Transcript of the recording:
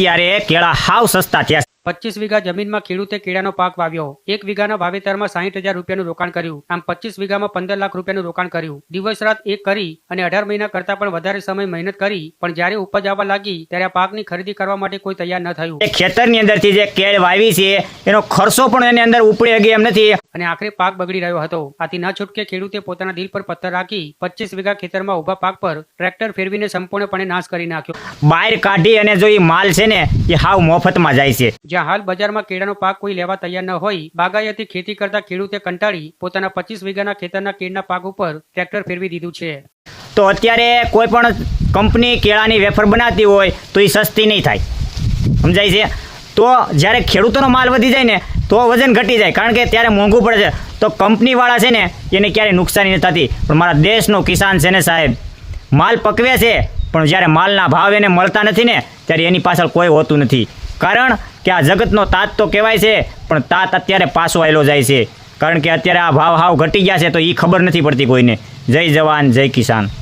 ત્યારે કેળા હાવ સસ્તા થયા પચીસ વીઘા જમીનમાં ખેડૂતે કેળાનો પાક વાવ્યો. એક વીઘાના વાવેતરમાં સાહીઠ હજાર રૂપિયાનું રોકાણ કર્યું. આમ પચીસ વીઘામાં પંદર લાખ રૂપિયાનું રોકાણ કર્યું. દિવસ રાત એક કરી અને અઢાર મહિના કરતા પણ વધારે સમય મહેનત કરી પણ જ્યારે ઉપજ આવવા લાગી ત્યારે આ પાકની ખરીદી કરવા માટે કોઈ તૈયાર ન થયું. ખેતરની અંદરથી જે કેળ વાવી છે એનો ખર્ચો પણ એની અંદર ઉપડી ગઈ એમ નથી. અને આખરે પાક બગડી રહ્યો હતો. આથી ના છૂટકે ખેડૂતે પોતાના દિલ પર પથ્થર રાખી પચીસ વીઘા ખેતરમાં ઊભા પાક પર ટ્રેક્ટર ફેરવીને સંપૂર્ણપણે નાશ કરી નાખ્યો. બહાર કાઢી અને જો એ માલ છે ને એ હાવ મફતમાં જાય છે. જ્યાં હાલ બજારમાં કેળાનો પાક કોઈ લેવા તૈયાર ન હોય, બાગાયતી ખેતી કરતા ખેડૂતે કંટાળી પોતાના પચીસ વીઘાના ખેતરના કેળના પાક ઉપર ટ્રેક્ટર ફેરવી દીધું છે. તો અત્યારે કોઈ પણ કંપની કેળાની વેફર બનાવતી હોય તો એ સસ્તી નહીં થાય. સમજાય છે? તો જ્યારે ખેડૂતોનો માલ વધી જાય ને, તો વજન ઘટી જાય. કારણ કે ત્યારે મોંઘું પડે છે. તો કંપનીવાળા છે ને, એને ક્યારેય નુકસાની નથી થતી. પણ મારા દેશનો કિસાન છે ને સાહેબ, માલ પકવે છે, પણ જ્યારે માલના ભાવ એને મળતા નથી ને, ત્યારે એની પાછળ કોઈ હોતું નથી. કારણ કે આ જગતનો તાત તો કહેવાય છે, પણ તાત અત્યારે પાછો આવેલો જાય છે. કારણ કે અત્યારે આ ભાવ હાવ ઘટી ગયા છે, તો એ ખબર નથી પડતી કોઈને. જય જવાન, જય કિસાન.